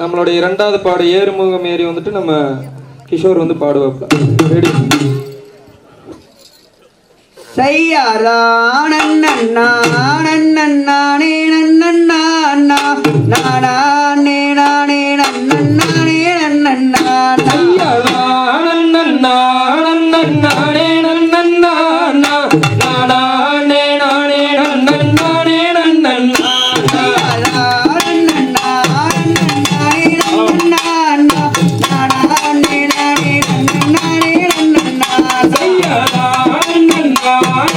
நம்மளுடைய இரண்டாவது பாடு ஏறுமுகம் ஏறி வந்துட்டு நம்ம கிஷோர் வந்து பாடுவாப்ல. ரெடி செய்யாரா நன்னண்ணா நன்னா நன்னண்ணா